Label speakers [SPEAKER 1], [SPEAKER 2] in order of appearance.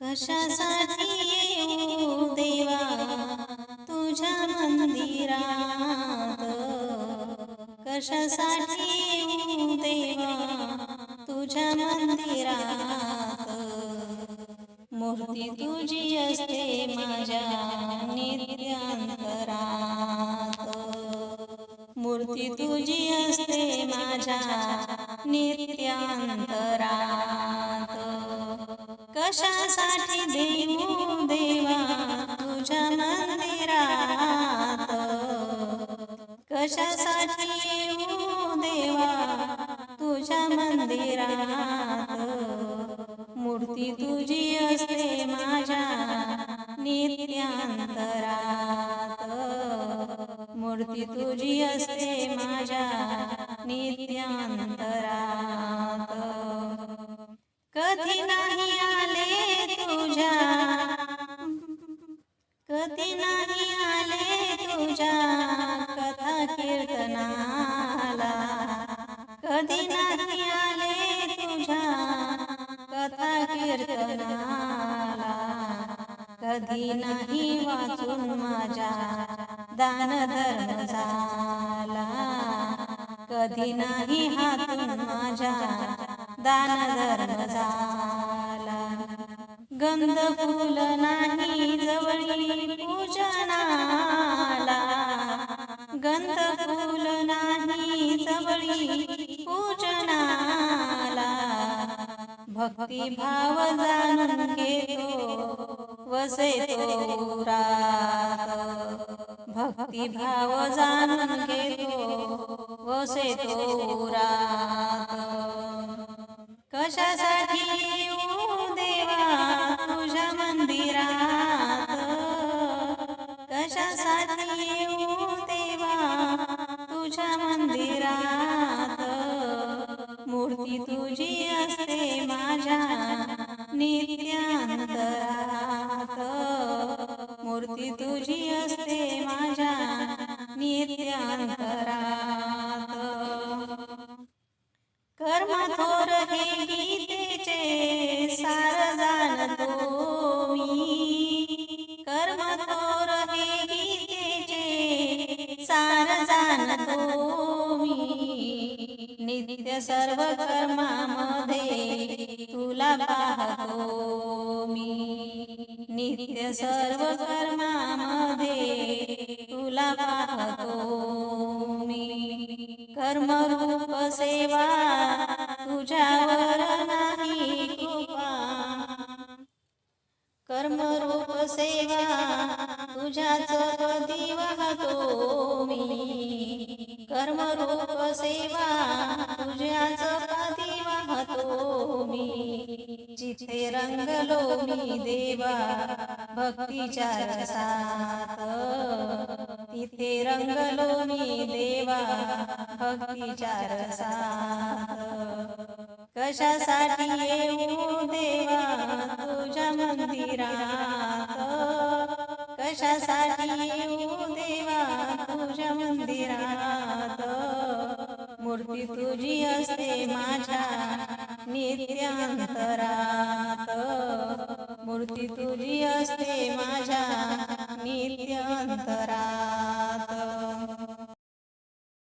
[SPEAKER 1] कशासाठी येऊ देवा? तुझ्या मंदिरात. कशासाठी येऊ देवा? तुझ्या मंदिरात. मूर्ती तुझी असते माझ्या नित्यांतरात. मूर्ती तुझी असते माझ्या नित्यांतरात. कशासाठी देऊ देवा तुझ्या मंदिरात? कशासाठी येऊ देवा तुझ्या मंदिरात? मूर्ती तुझी असते माझ्या नित्यांतरात. मूर्ती तुझी असते माझ्या नित्यांतरात. कधी नाही कधी नाही आले तुझ्या कथा कीर्तनाला. कधी नाही आले तुझ्या कथा कीर्तनाला. कधी नाही वाचून माझ्या दान धर्म झाला. कधी नाही हातून माझ्या दान धर्म झाला. गंध फुल नाही जवळी पूजनाला. गंध फुल नाही जवळी पूजनाला. भक्ती भाव जाणून घेतो वसे तोरात भक्ती भाव जाणून घेतो वसे तोरात कशासाठी मंदिरात कशासाठी येऊ देवा तुझ्या मंदिरात? मूर्ती तुझी असते माझ्या नित्यांतरात. मूर्ती तुझी असते माझ्या नित्यांतरात. कर्म थोर हे गीतेचे सार जाणतो. मी कर्म गीतेचे सार जाणतो मी नित्य सर्व कर्मामध्ये तुला पाहतो मी. नित्य सर्व कर्मामध्ये तुला पाहतो मी. कर्मरूप सेवा तुझ्यावर नाही कृपा. कर्मरूप सेवा तुझ्याच पदी वाहतो मी. कर्मरूप सेवा तुझ्याच पदी वाहतो मी. जिथे रंगलो मी देवा भक्तीच्या रसात. तिथे रंगलो मी देवा भक्तीच्या रसात. कशासाठी येऊ देवा तुझ्या मंदिरात? कशासाठी येऊ देवा तुझ्या मंदिरात. मूर्ती तुझी असते माझ्या नित्यांतरात. मूर्ती तुझी असते माझ्या नित्यांतरात.